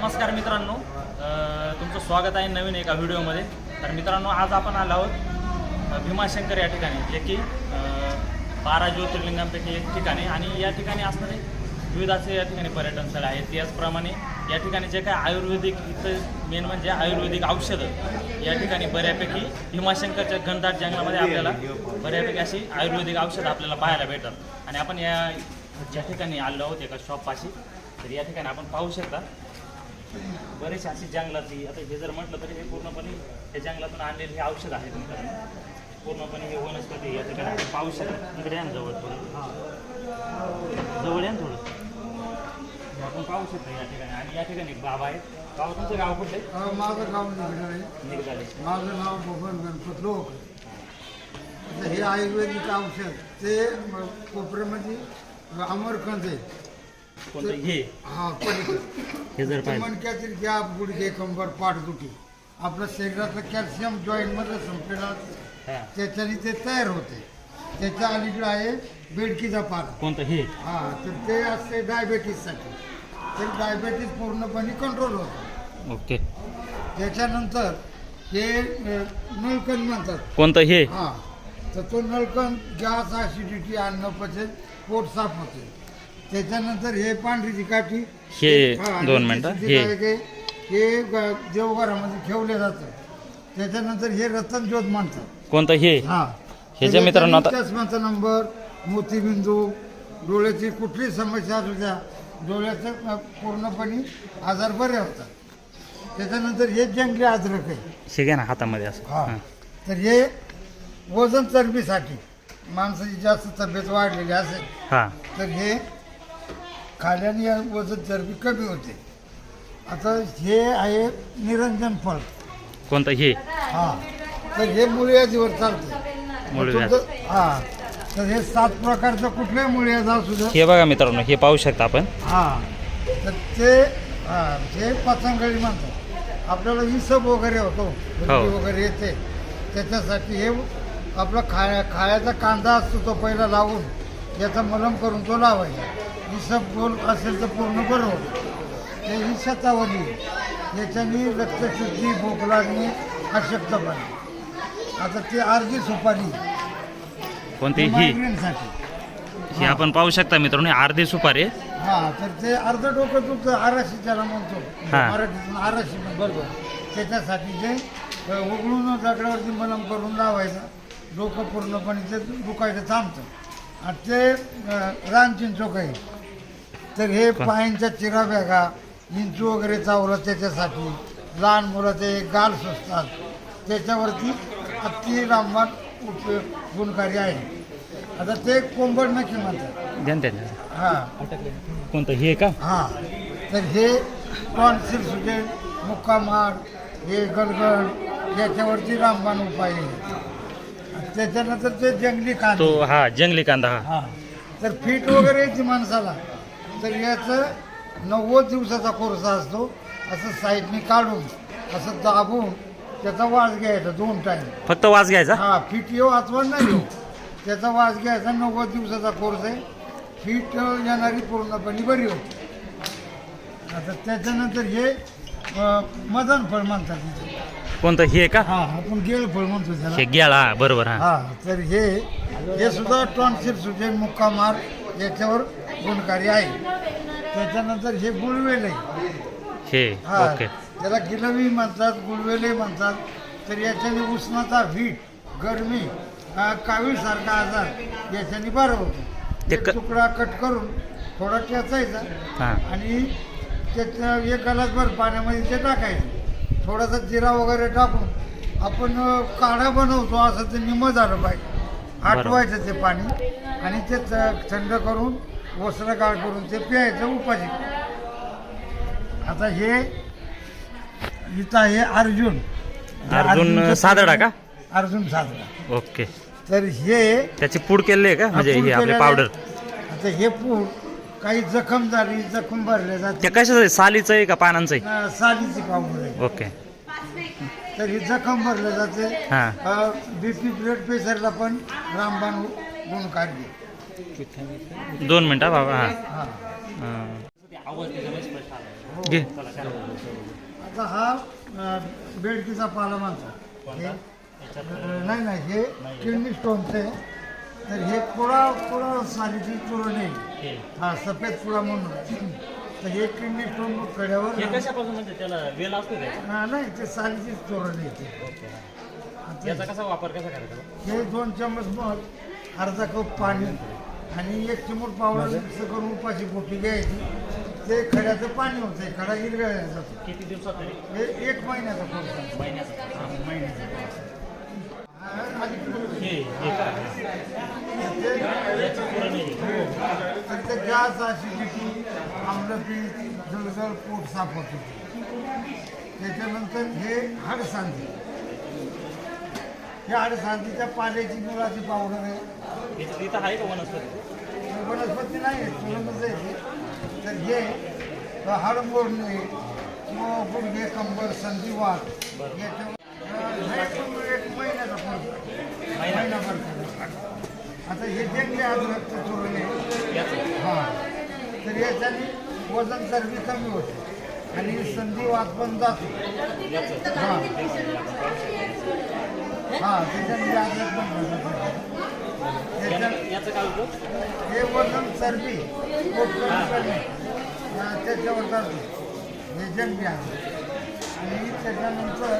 नमस्कार मित्रांनो. तुमचं स्वागत आहे नवीन एका व्हिडिओमध्ये. तर मित्रांनो आज आपण आलो आहोत भीमाशंकर या ठिकाणी जे की बारा ज्योतिर्लिंगांपैकी एक ठिकाणी. आणि या ठिकाणी असणारे विविध असे या ठिकाणी पर्यटन स्थळ आहेत. त्याचप्रमाणे या ठिकाणी जे काय आयुर्वेदिक इथं मेन म्हणजे आयुर्वेदिक औषधं या ठिकाणी बऱ्यापैकी भीमाशंकरच्या घनदाट जंगलामध्ये आपल्याला बऱ्यापैकी अशी आयुर्वेदिक औषधं आपल्याला पाहायला भेटतात. आणि आपण या ज्या ठिकाणी आलो आहोत एका शॉपपाशी तर या ठिकाणी आपण पाहू शकता बरेचसे अशी जंगलातली आता हे जर म्हटलं तर हे पूर्णपणे हे जंगलातून आणलेले हे औषध मित्रांनो पूर्णपणे हे वनस्पती या ठिकाणी शकता. इकडे जवळ थोडं. जवळ या थोडं. आपण पाहू शकता या ठिकाणी. आणि या ठिकाणी एक बाबा आहेत. बाबा तुमचं गाव कुठले अ, माझं गाव आहे. निघाले माझं नाव बबन गणपत लोक हे आयुर्वेदिक औषध ते कोपऱ्यामध्ये अमरखंड आहे. कोणतं हे? हा हे जर मणक्यातील गॅप गुडघे कंबर पाठदुखी आपल्या शरीरातलं कॅल्शियम जॉईंटमधलं संपलेलं असतं. हा. त्याच्याने ते तयार होते. त्याच्या अलीकडे आहे बेडकीचा पाला. कोणतं हे? हा तर ते असते डायबेटीससाठी तर डायबेटीस पूर्णपणे कंट्रोल होतं. ओके. त्याच्यानंतर हे अ, नळकण म्हणतात. कोणतं हे? हा. तर तो नळकण गॅस ॲसिडिटी अन्न पचन पोट साफ होते. त्याच्यानंतर हे पांढरीची काठी हे दोन मिनटं. हे. हे देवघरामध्ये ठेवले जातं. त्याच्यानंतर हे रतनज्योत म्हणतात कोणतं? हे. हा. हे जे मित्रांनो चष्म्याचा नंबर मोतीबिंदू डोळ्याची कुठली समस्या असू द्या डोळ्याचं पूर्णपणे आजार बरे होतात. त्याच्यानंतर हे जंगली अद्रक आहे. हे घ्या ना हातामध्ये असं. तर हे वजन चरबीसाठी माणसाची जास्त तब्येत वाढलेली असेल हां. तर हे खाल्याने या वजन चरबी कमी होते. आता हे आहे निरंजन फळ. कोणतं हे? हा. तर हे मुळव्याधीवर चालते. हा. तर हे सात प्रकारचं कुठल्याही मुळव्याध असू द्या हे बघा मित्रांनो हे पाहू शकता आपण. हा. तर ते हा ते पतंगडी म्हणतात. आपल्याला इसब वगैरे होतो उलटी वगैरे येते. त्याच्यासाठी हे आपला खाया खायचा कांदा असतो तो पहिला लावून याचा मलम करून तो लावायचा. इसब गोल असेल तर पूर्ण बरं होतं ते ही शतावली याच्याने रक्तशुद्धी भूक लागणे अशक्तपणे आता ते अर्धी सुपारी. कोणती? हे ही. ही आपण पाहू शकता मित्रांनो अर्धी सुपारी. आहे. हा तर ते अर्ध डोकं तुमचं आराशी त्याला म्हणतो. हा. मराठीतून आराशी म्हण- बरोबर. त्याच्यासाठी ते अ, उघडून दगडावरती मलम करून लावायचं. डोकं पूर्णपणे ते दुखायचं थांबतं. आणि ते रानचिंचोक आहे. तर हे पायांच्या चिरा बॅगा इंचू वगैरे चावलं त्याच्यासाठी. लहान मुलाचे गाल सुचतात. त्याच्यावरती अति रामबाण उपयोग गुणकारी आहे. आता ते कोंबड नक्की म्हणतात त्यांना. हा. कोणतं? हे का? हा. तर हे टॉन्सिल सुजेल मुक्कामार हे गलगल याच्यावरती रामबाण उपाय आहे. आणि त्याच्यानंतर ते जंगली तो कांदे हा जंगली कांदा हा. हा. तर फिट वगैरे येते माणसाला. तर याचं नव्वद दिवसाचा कोर्स असतो. असं साईडने काढून असं दाबून त्याचा वास घ्यायचा दोन टाईम फक्त वास घ्यायचा? हा फिट येऊ अथवा नाही येऊ त्याचा वास घ्यायचा नव्वद दिवसाचा कोर्स आहे. फिट येणारी पूर्णपणे बरी होती. आता त्याच्यानंतर हे मदन फळ म्हणतात. कोणतं हे का? हा आपण गेळ फळ म्हणतो हे त्याला हा बरोबर हा. हा तर हे हे सुद्धा टॉन्सिल सुजे मुक्कामार याच्यावर गुणकारी आहे? त्याच्यानंतर हे गुळवेल. हे हा ओके. त्याला गिलवी म्हणतात गुळवेले म्हणतात. तर याच्याने उष्णता हीट गरमी अ, कावीळसारखा आजार याच्याने बरं होतो. ते क- तुकडा कट करून थोडा ठेचायचा हा. आणि त्याचं एक गलासभर पाण्यामध्ये ते टाकायचं. थोडासा जिरा वगैरे टाकून आपण अ, काढा बनवतो असं ते निम झालं पाहिजे. आटवायचं ते पाणी आणि ते थ- थंड करून वस्त्रगाळ करून ते प्यायचं उपाशी. आता हे इथं आहे अर्जुन. अर्जुन सादडा का? अर्जुन सादडा. ओके. तर हे त्याची पूड केलेली आहे का? म्हणजे हे आपले पावडर. आता हे पूड काही जखम झाली जखम भरले जाते. ते कशाचं आहे? सालीचं आहे का पानांचं आहे? अ, सालीची पावडर आहे. ओके. तर ही जखम भरले जाते. हा. बीपी ब्लड प्रेशरला पण रामबाण गुणकारी. दोन मिनटं हा, बाबा हा. घे. आता हा बेडकीचा पाला माणसा नाही नाही हे किडनी स्टोनचं आहे. तर हे पुळा पुळा सालीची चुरण आहे. हा सफेद पुळा म्हणून. तर हे किडनी स्टोन कड्यावर हे कशापासून म्हणजे त्याला वेल असतो ते नाही ते सालीची चोरण आहे ते. आता याचा कसा वापर कसा करायचा? हे दोन चम्मच मध अर्धा कप पाणी. आणि एक चिमूट पावडर मिक्स करून उपाशी पोटी घ्यायची. ते खड्याचं पाणी होतं खडा हिरव्या जातो. किती दिवसात हे एक महिन्याचा कोर्स. महिन्याचा? ते- गॅस ॲसिडिटी आम्लपीठ जळजळ पोट साफ होते. त्याच्यानंतर हे हाडसांधी हे हाडसांधीच्या पाल्याची मुळाची पावडर आहे. इथं इथं आहे का वनस्पती? वनस्पती नाही आहे तुरंतच आहे ते. तर हे हाड मोडणे किंवा गुडघे कंबर संधिवात याच्यावर हे पण एक महिन्याचा फरक महिनाभर आता हे जंगली अद्रकचं चूर्ण आहे याचं. हां तर याच्याने वजन चरबी कमी होते आणि संधिवात पण जातो. याचं. हां. हां त्याच्याने अद्रक पण होतं. त्याच्यात याचं- याचं काय उपयोग हे वजन चरबी पोट कमी करणे अं, त्याच्यावर जातो. हे आहे. आणि त्याच्यानंतर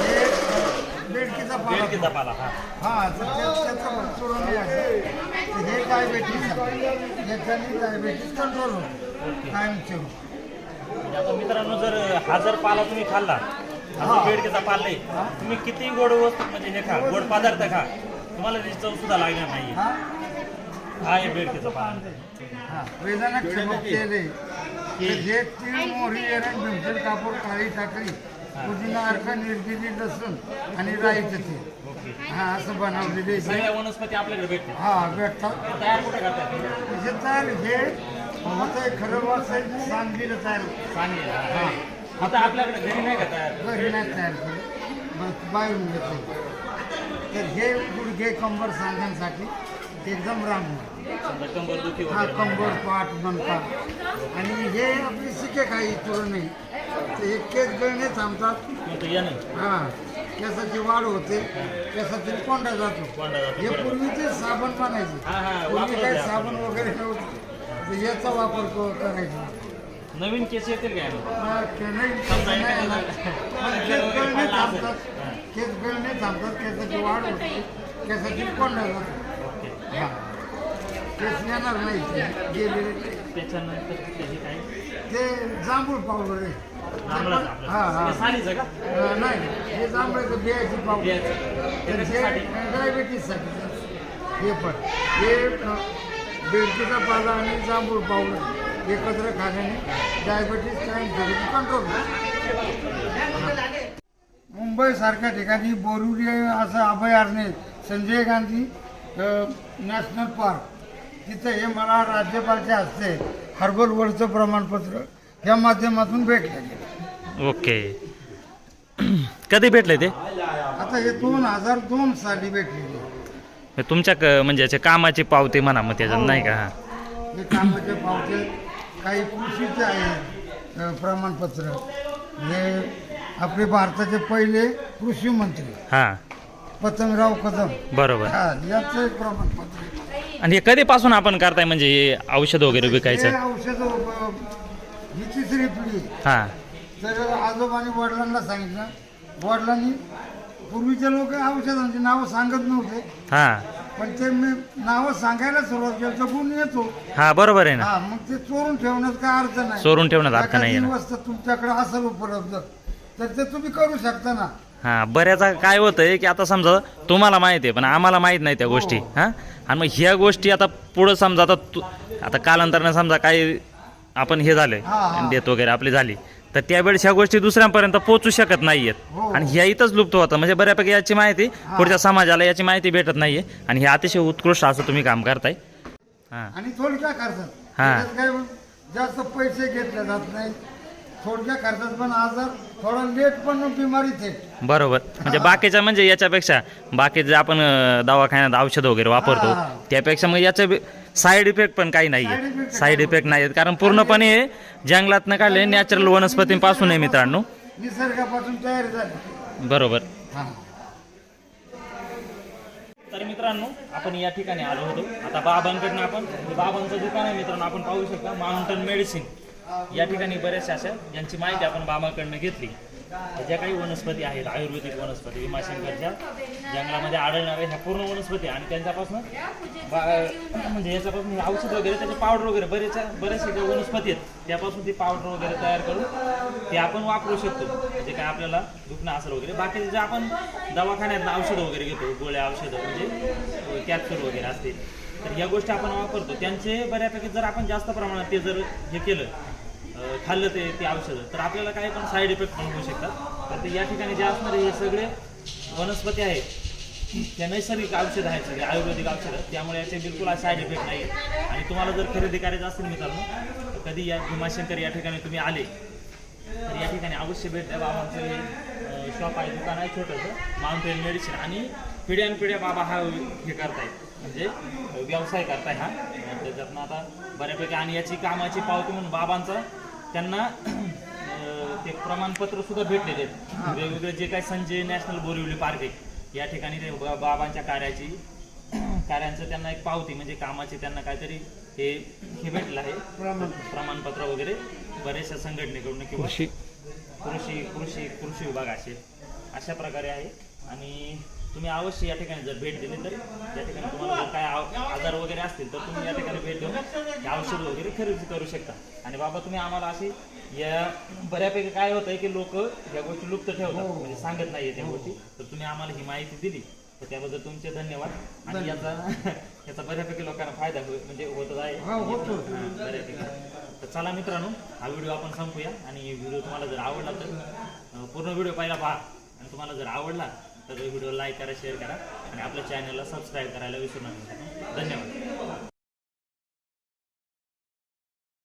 हे अं, बेडकीचा पाला. बेडकीचा पाला हा. हा तर त्याचं चूर्ण घ्यायचं. तर हे डायबेटीस आहे. याच्याने डायबेटीस कंट्रोल होतो. कायमचे. म्हणजे आता मित्रांनो जर हा जर पाला तुम्ही खाल्ला बेडकेचा पाला आहे. तुम्ही किती गोड वस्तू म्हणजे हे खा गोड पदार्थ खा. तुम्हाला त्याची चव सुद्धा लागणार नाही हा? हा बेडकेचा पाला. हा वेदाना केले. तीळ मोहरी भीमसेन कापूर काळी टाकळी पुदिना अर्क निर्गिरी लसूण आणि राईचं तेल. हा असं बनवलेले. सगळ्या वनस्पती आपल्याकडे भेटते हा भेटतात. तयार कुठे करतात? हे हे खरं सांगलीला तयार. सांगेल हा. आता आपल्याकडे घरी नाही का तयार? घरी नाही तयार केलं बस बाहेरून घेतलं. तर हे गुडघे कंबर सांगण्यासाठी एकदम समजा कंबर दुखी हा कंबर पाठ बनका आणि हे आपली सिके काही नाही. ते हे केस गळणे थांबतात. हा केसाची वाढ होते. केसातील कोंडा जातो. हे. पूर्वीचे साबण बनायचे. पूर्वी काही साबण वगैरे नव्हते. याचा वापर करायचा. नवीन केस येतील काय? हा, समजा एखाद्याला वगैरे पडला असेल. थांबतात. हा. केस गळणे थांबतात. केसाची वाढ होते. केसाची कोंडा जातो ओके. हा. केस येणार नाही. ते गेलेले त्याच्यानंतर त्याची काय? ते जांभूळ पावडर आहे. जांभळाचं हा आपलं हा हे. सालीचं का? अं, नाही. हे जांभळाचं बियाची पावडर. बियाचं. तर हे कशासाठी? डायबिटीससाठी हे पण. हे अं, बेडकीचा पाला आणि जांभूळ पावडर. एकत्र खाल्याने डायबिटीस झडपी कंट्रोल मुंबई सारख्या ठिकाणी बोरुली असं अभयारण्य. Sanjay Gandhi national park. तिथं हे मला राज्यपालच्या हस्ते हर्बल वरचं प्रमाणपत्र या माध्यमातून भेटलं. गेलं ओके. कधी भेटले ते? आता हे दोन हजार दोन साली भेटलेले. हे तुमच्या म्हणजे कामाची पावती म्हणा मग त्याच्यात नाही का? हा. हे कामाचे पावते काही कृषीचे आहेत अ, प्रमाणपत्र. हे आपले भारताचे पहिले कृषी मंत्री. हा. पतंगराव कदम. बरोबर. हा याचं एक प्रमाणपत्र आहे. आणि हे कधीपासून आपण करताय? म्हणजे हे औषध वगैरे हे विकायचं औषध ही तिसरी पिढी. आहे. हा. तर आजोबांनी वडिलांना सांगितलं. वडिलांनी पूर्वीचे लोक औषधांची नावं सांगत नव्हते. हा. पण ते मी नावं सांगायला सुरुवात केली तर गुण येतो. हा बरोबर आहे ना. हा मग ते चोरून ठेवण्यात काय अर्थ नाही. चोरून ठेवण्यात अर्थ नाही आहे ना. वस्तू तुमच्याकडे असेल उपलब्ध तर ते तुम्ही करू शकता ना. हा बऱ्याचा काय होतंय की आता समजा तुम्हाला माहिती आहे पण आम्हाला माहीत नाही त्या गोष्टी. हो. हा? आणि मग ह्या गोष्टी आता पुढं समजा आता तू आता कालांतरानं समजा काही आपण हे झालंय हा, हा. डेथ वगैरे आपली झाली. तर त्यावेळेस ह्या गोष्टी दुसऱ्यांपर्यंत पोहोचू शकत नाहीयेत. हो. आणि ह्या इथंच लुप्त होतात. म्हणजे बऱ्यापैकी याची माहिती हा. पुढच्या समाजाला याची माहिती भेटत नाहीये. आणि हे अतिशय उत्कृष्ट असं तुम्ही काम करताय. हा. आणि थोडक्या खर्चात हा. त्याच्यात काय जास्त पैसे घेतले जात नाही थोडक्या खर्चात पण आजार थोडा लेट पण बिमारीच आहे बरोबर. म्हणजे बाकीच्या म्हणजे याच्यापेक्षा बाकी जे आपण अं, दवाखान्यात औषध वगैरे वापरतो हा. त्यापेक्षा मग याच्या बे- साईड इफेक्ट पण काही Side नाहीये effect साईड इफेक्ट नाही आहेत कारण पूर्णपणे हे जंगलातनं काढले नॅचरल वनस्पतींपासून आहे मित्रांनो. निसर्गापासून तयार झाली. बरोबर. हा. तर मित्रांनो आपण या ठिकाणी आलो होतो. आता बाबांकडनं आपण बाबांचं दुकान आहे मित्रांनो आपण पाहू शकता माउंटन मेडिसिन या ठिकाणी बऱ्याचशा अशा यांची माहिती आपण बाबाकडनं घेतली. ज्या काही वनस्पती आहेत आयुर्वेदिक वनस्पती भीमाशंकरच्या जंगलामध्ये आढळणाऱ्या ह्या पूर्ण वनस्पती आणि त्यांच्यापासून म्हणजे याच्यापासून औषध वगैरे त्याचे पावडर वगैरे बरेचशा बरेचसे ज्या वनस्पती आहेत त्यापासून ती पावडर वगैरे तयार करून ते आपण वापरू शकतो. म्हणजे काय आपल्याला दुखणं असेल वगैरे. बाकीचे जे आपण दवाखान्यात औषधं वगैरे घेतो गोळ्या औषधं म्हणजे कॅप्सूल वगैरे असतील. तर या गोष्टी आपण वापरतो. त्यांचे बऱ्यापैकी जर आपण जास्त प्रमाणात ते जर हे केलं खाल्लं ते ते औषधं. तर आपल्याला काही पण साईड इफेक्ट पण होऊ शकतात. तर ते या ठिकाणी जे असणारे हे सगळे वनस्पती आहेत त्या नैसर्गिक औषध आहेत सगळे आयुर्वेदिक औषधं. त्यामुळे याचे बिलकुल साईड इफेक्ट नाही आहेत आणि तुम्हाला जर खरेदी करायचं असेल मित्रांनो तर कधी या भीमाशंकर या ठिकाणी तुम्ही आले तर या ठिकाणी अवश्य भेट द्या. बाबांचं हे शॉप आहे दुकान आहे छोटंसं. माउंटेन मेडिसिन आणि पिढ्यान पिढ्या बाबा हा हे करताय म्हणजे व्यवसाय करताय हा. त्याच्यातनं आता बऱ्यापैकी आणि याची कामाची पावती म्हणून बाबांचा त्यांना ते प्रमाणपत्र सुद्धा भेटलेले आहेत. वेगवेगळे जे काही संजय नॅशनल बोरिवली पार्क आहे या ठिकाणी ते बा- बाबांच्या कार्याची कार्यांचं त्यांना एक पावती म्हणजे कामाची त्यांना काहीतरी हे हे भेटलं आहे. प्रमाण- प्रमाणपत्र वगैरे बऱ्याचशा संघटनेकडून किंवा कृषी. कृषी कृषी कृषी विभाग असेल अशा प्रकारे आहे. आणि तुम्ही अवश्य या ठिकाणी जर भेट दिली तर या ठिकाणी तुम्हाला जर काय आजार वगैरे असतील तर तुम्ही या ठिकाणी भेट देऊन औषध वगैरे खरेदी करू शकता. आणि बाबा तुम्ही आम्हाला अशी या बऱ्यापैकी काय होतंय की लोक या गोष्टी लुप्त ठेवतात. म्हणजे सांगत नाहीये त्या गोष्टी. तर तुम्ही आम्हाला ही माहिती दिली. तर त्याबद्दल तुमचे धन्यवाद. आणि याचा याचा बऱ्यापैकी लोकांना फायदा होईल म्हणजे होत आहे. बऱ्यापैकी. तर चला मित्रांनो हा व्हिडिओ आपण संपूया. आणि व्हिडिओ तुम्हाला जर आवडला तर पूर्ण व्हिडिओ पहिला पहा. आणि तुम्हाला जर आवडला तर व्हिडिओ लाईक करा शेअर करा आणि आपल्या चॅनलला सबस्क्राईब करायला विसरू नका. धन्यवाद.